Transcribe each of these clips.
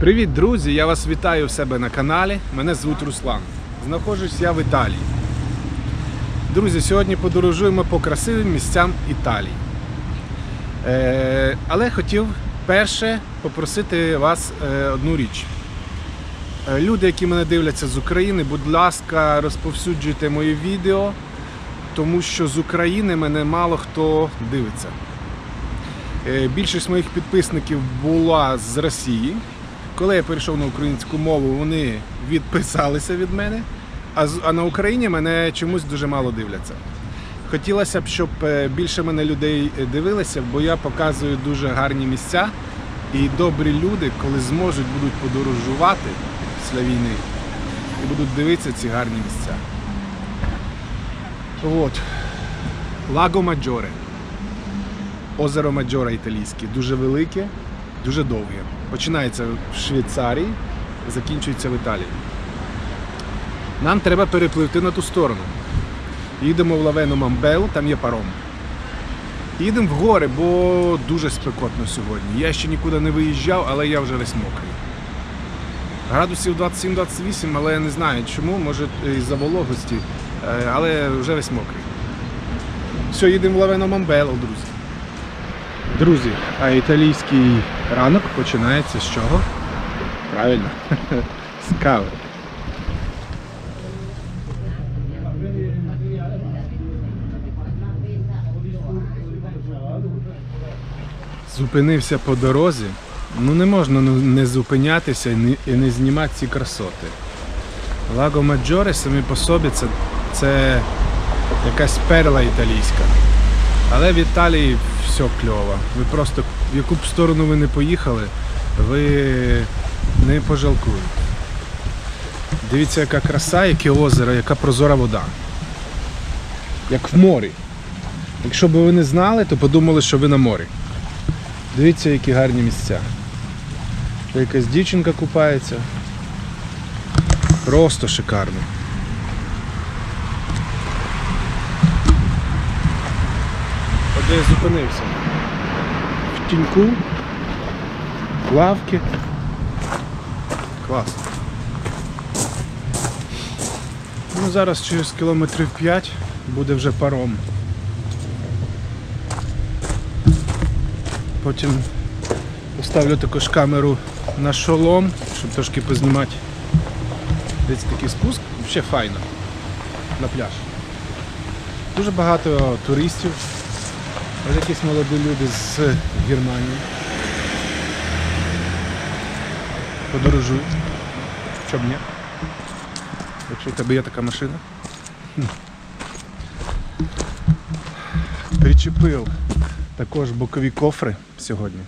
Привіт, друзі! Я вас вітаю в себе на каналі. Мене звуть Руслан. Знаходжусь я в Італії. Друзі, сьогодні подорожуємо по красивим місцям Італії. Е, але хотів перше попросити вас е, одну річ. Е, Люди, які мене дивляться з України, будь ласка, розповсюджуйте мої відео, тому що з України мене мало хто дивиться. Більшість моїх підписників була з Росії. Коли я перейшов на українську мову, вони відписалися від мене, а на Україні мене чомусь дуже мало дивляться. Хотілося б, щоб е, більше мене людей е, дивилися, бо я показую дуже гарні місця. І добрі люди, коли зможуть, будуть подорожувати після війни і будуть дивитися ці гарні місця. От. Лаго Маджоре. Озеро Маджора італійське, дуже велике, дуже довге. Починається в Швейцарії, закінчується в Італії. Нам треба перепливти на ту сторону. Їдемо в Лавену Мамбелу, там є паром. Їдемо в гори, бо дуже спекотно сьогодні. Я ще нікуди не виїжджав, але я вже весь мокрий. Градусів 27-28, але я не знаю чому, може із-за вологості, е, але вже весь мокрий. Все, їдемо в Лавену Мамбелу, друзі. Друзі, а італійський ранок починається з чого? Правильно, з кави. Зупинився по дорозі. Ну не можна ну, не зупинятися і не, знімати ці красоти. Лаго Маджоре самі по собі це, це якась перла італійська. Але в Італії все кльово. Ви просто в яку б сторону ви не поїхали, ви не пожалкуєте. Дивіться, яка краса, яке озеро, яка прозора вода. Як в морі. Якщо б ви не знали, то подумали, що ви на морі. Дивіться, які гарні місця. Ще якась дівчинка купається. Просто шикарно. Де я зупинився. В тіньку, лавки. Клас. Ну, зараз через кілометрів 5 буде вже паром. Потім поставлю також камеру на шолом, щоб трошки познімати. Десь такий спуск, ще файно. На пляж. Дуже багато туристів. Ось якісь молоді люди з Германії. Подорожують. Чоб ні? Якщо в тебе є така машина. Причепив також бокові кофри сьогодні.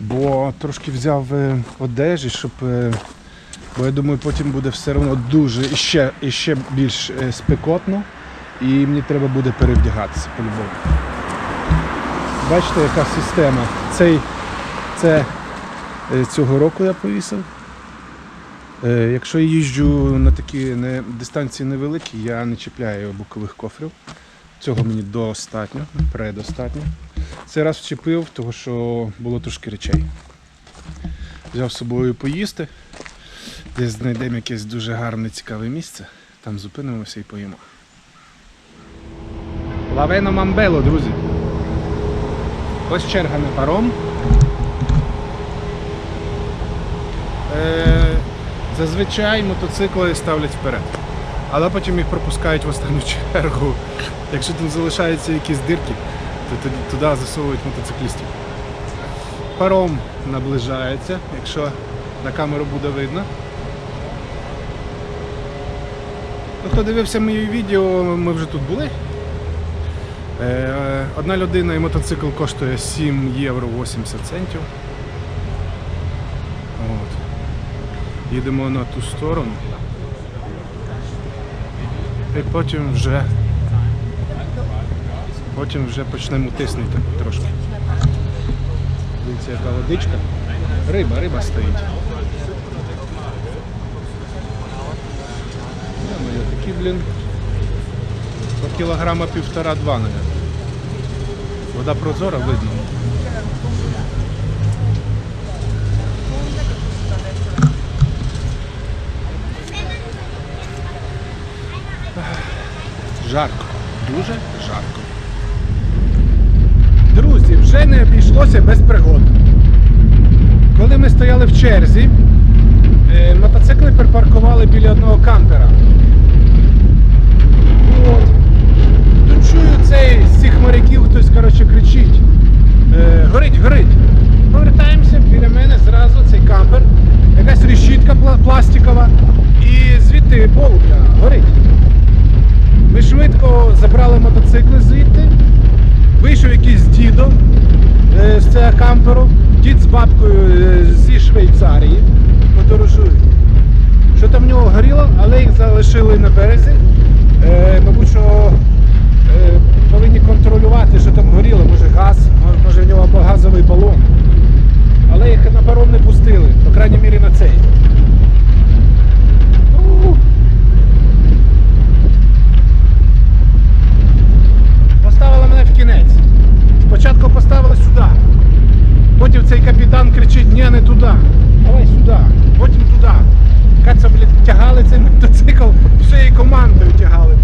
Бо трошки взяв е, одежі, щоб. е, Бо я думаю, потім буде все одно дуже ще, ще більш е, спекотно, і мені треба буде перевдягатися по-любому. Бачите, яка система. Цей, це цього року я повісив. Якщо я їжджу на такі дистанції невеликі, я не чіпляю бокових кофрів. Цього мені достатньо, предостатньо. Цей раз вчепив, тому що було трошки речей. Взяв з собою поїсти. Десь знайдемо якесь дуже гарне цікаве місце. Там зупинимося і поїмо. Лавено Мамбело, друзі. Ось черга на паром. Е, зазвичай мотоцикли ставлять вперед. Але потім їх пропускають в останню чергу. Якщо там залишаються якісь дирки, то туди засовують мотоциклістів. Паром наближається, якщо на камеру буде видно. Ну, Хто дивився мої відео, ми вже тут були. Е, Одна людина і мотоцикл коштує 7 євро 80 центів. От. Їдемо на ту сторону. І потім вже потім вже почнемо тиснути трошки. Дивіться, яка водичка. Риба, риба стоїть. Йо-моє, такі, блін, по кілограма півтора-два, навіть. Вода прозора, видно. Жарко, дуже жарко. Друзі, вже не обійшлося без пригод. Коли ми стояли в черзі, е, мотоцикли припаркували біля одного кампера. От. Тут чую цей з цих моряків хтось коротше, кричить. Е, горить, горить. Повертаємося біля мене зразу цей кампер, якась решітка пластикова, і звідти полум'я горить. Забрали мотоцикли звідти. Вийшов якийсь дідо е, з цього камперу, дід з бабкою е, зі Швейцарії подорожують. Що там в нього горіло, але їх залишили на березі. Е, мабуть, що повинні контролювати, що там горіло, може газ, може в нього газовий балон. Але їх на паром не пустили, по крайній мірі на цей. У. Поставила мене в кінець. Спочатку поставили сюди. Потім цей капітан кричить, ні, не туди. Давай сюди. Потім туди. Каця, блядь, тягали цей мотоцикл, всією командою тягали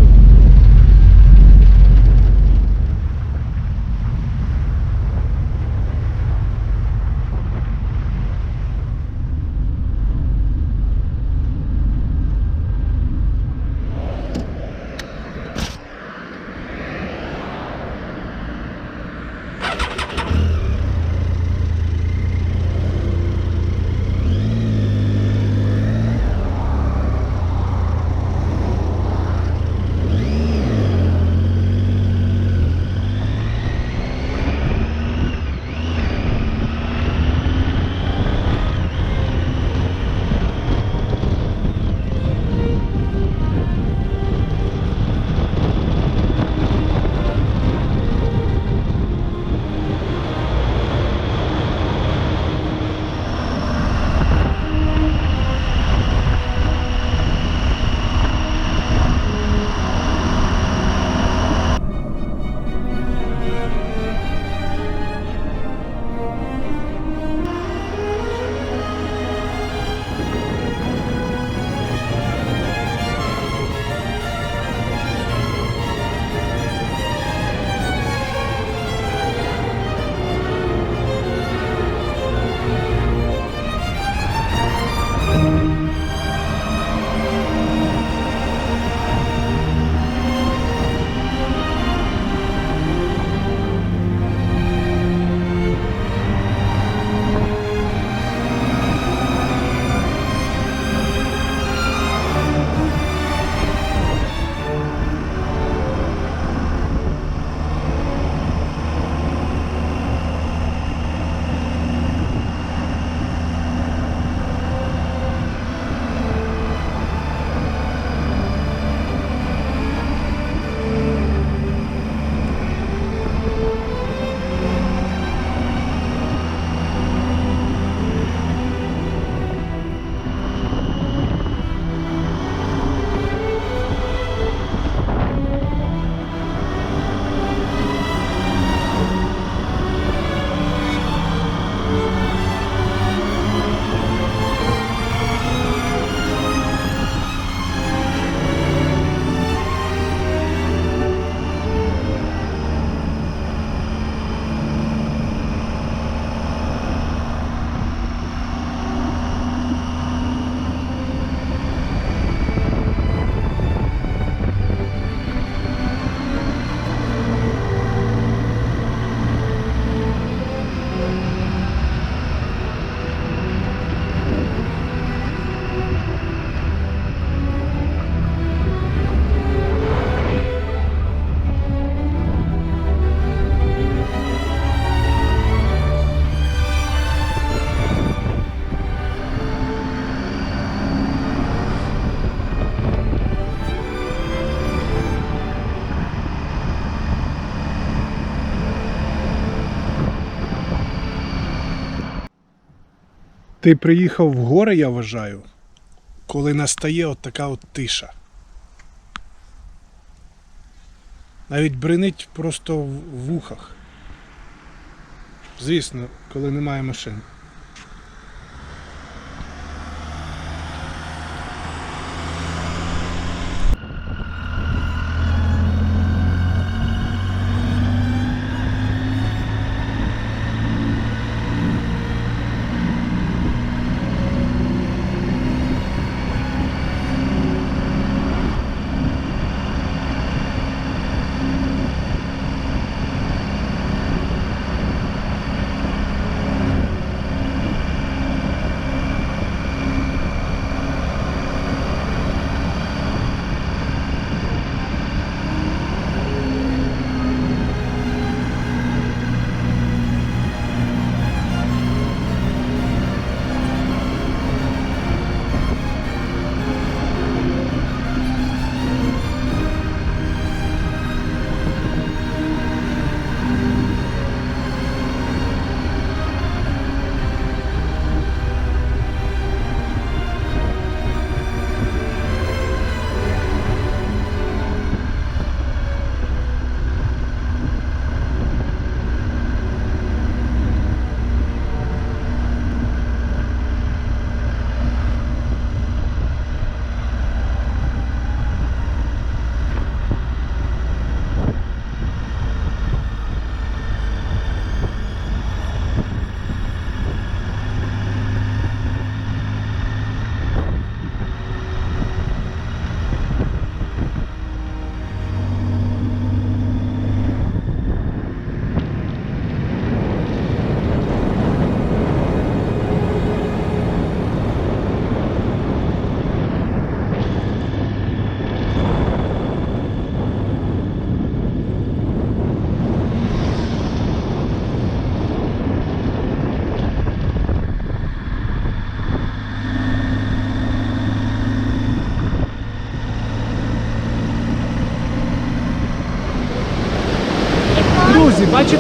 Ти приїхав в гори, я вважаю, коли настає от така от тиша. Навіть бринить просто в вухах. Звісно, коли немає машин.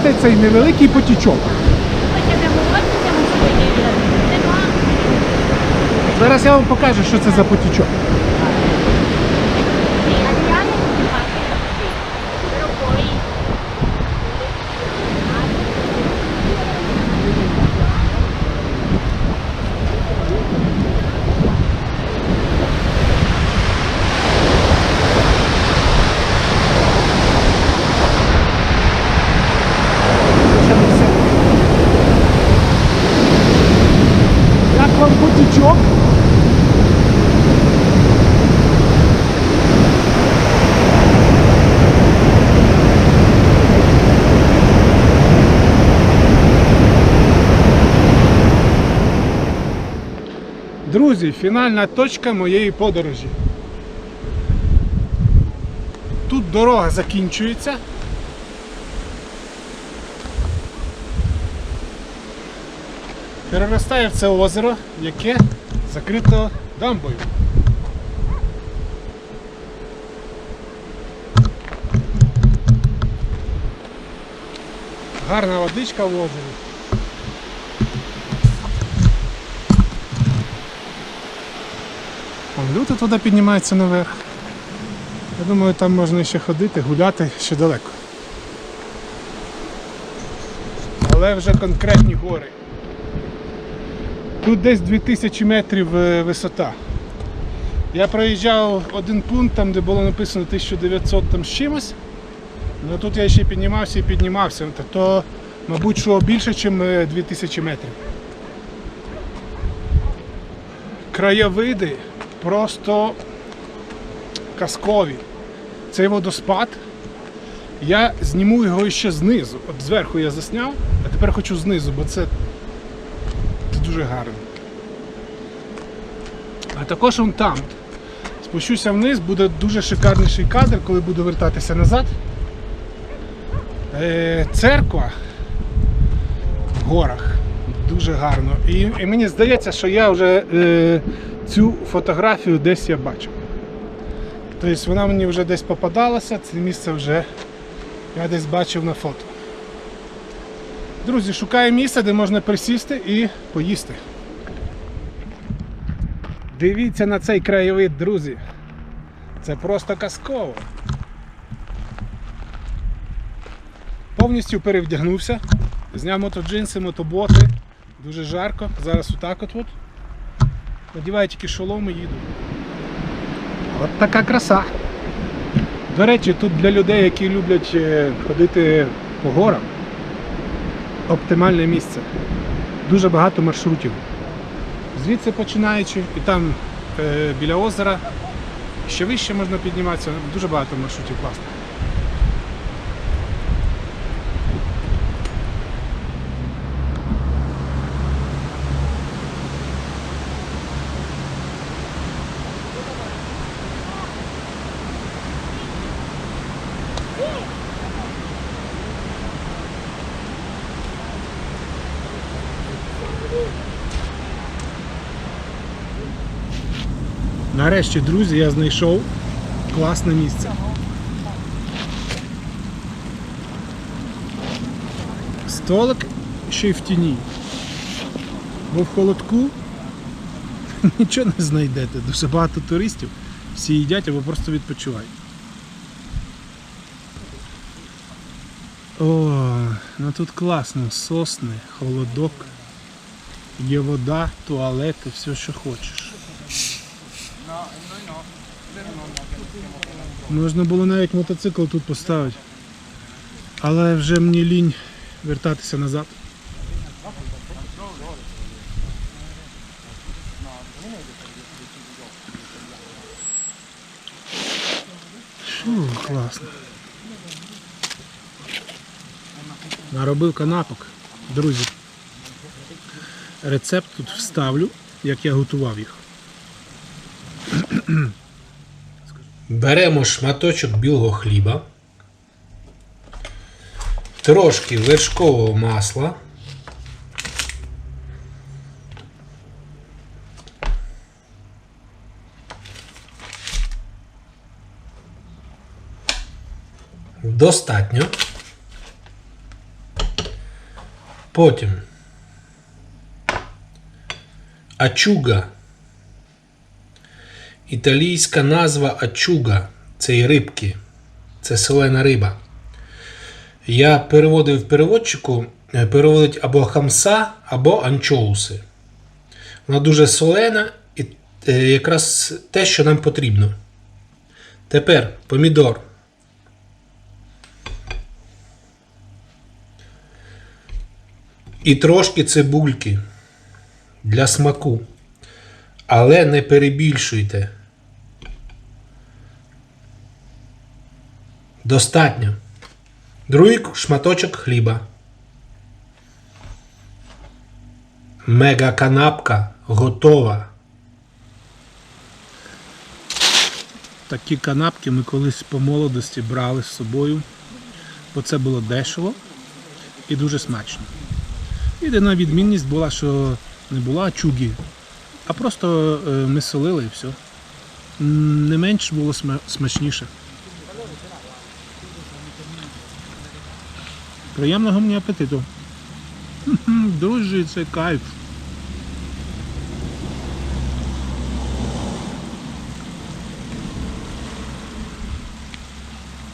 Бачите цей невеликий потічок. Зараз я вам покажу, що це за потічок. Як вам потічок? Друзі, фінальна точка моєї подорожі. Тут дорога закінчується. Переростає в це озеро, яке закрито дамбою. Гарна водичка в озері. Вон Люди туди піднімаються наверх. Я думаю, там можна ще ходити, гуляти ще далеко. Але вже конкретні гори. Тут десь 2000 метрів е, висота. Я проїжджав один пункт, там де було написано 1900 там з чимось. Ну тут я ще піднімався і піднімався. То, то мабуть, що більше, ніж 2000 метрів. Краєвиди просто казкові. Цей водоспад. Я зніму його ще знизу. От зверху я засняв, а тепер хочу знизу, бо це це дуже гарно. А також он там. Спущуся вниз, буде дуже шикарніший кадр, коли буду вертатися назад. Е, церква в горах. Дуже гарно. І, і мені здається, що я вже е, цю фотографію десь я бачив. Тобто вона мені вже десь попадалася, це місце вже я десь бачив на фото. Друзі, шукаю місце, де можна присісти і поїсти. Дивіться на цей краєвид, друзі. Це просто казково. Повністю перевдягнувся. Зняв мотоджинси, мотоботи. Дуже жарко. Зараз отак от. Надіваю тільки шолом і їду. От така краса. До речі, тут для людей, які люблять е, ходити по горам, оптимальне місце. Дуже багато маршрутів. Звідси починаючи, і там е, біля озера ще вище можна підніматися, дуже багато маршрутів класних. Нарешті, друзі, я знайшов класне місце. Столик ще й в тіні. Бо в холодку нічого не знайдете. Дуже багато туристів. Всі їдять або просто відпочивають. О, ну тут класно. Сосни, холодок, є вода, туалети, все, що хочеш. Можна було навіть мотоцикл тут поставити. Але вже мені лінь вертатися назад. Фу, класно. Наробив канапок. Друзі. Рецепт тут вставлю, як я готував їх. Беремо шматочок білого хліба, трошки вершкового масла. Достатньо. Потім ачуга. Італійська назва ачуга цієї рибки. Це солена риба. Я переводив переводчику, е, переводить або хамса, або анчоуси. Вона дуже солена і е, якраз те, що нам потрібно. Тепер помідор. І трошки цибульки для смаку. Але не перебільшуйте. Достатньо. Другий шматочок хліба. Мега канапка готова. Такі канапки ми колись по молодості брали з собою, бо це було дешево і дуже смачно. Єдина відмінність була, що не була чуги, а просто е, ми солили і все. Не менш було смачніше. Приємного мені апетиту. Друзі, це кайф.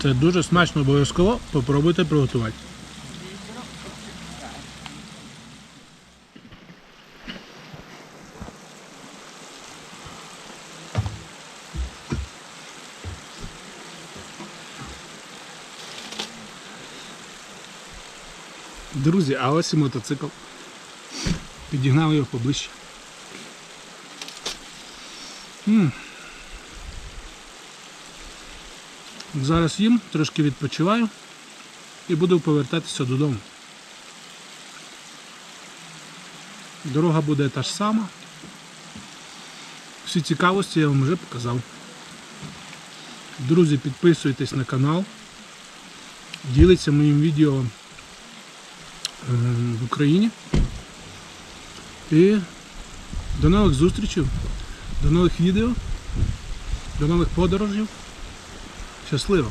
Це дуже смачно обов'язково. Попробуйте приготувати. Друзі, а ось мотоцикл. Підігнав його поближче. Зараз їм, трошки відпочиваю і буду повертатися додому. Дорога буде та ж сама. Всі цікавості я вам вже показав. Друзі, підписуйтесь на канал, діліться моїм відео в Україні. І до нових зустрічей, до нових відео, до нових подорожів. Щасливо!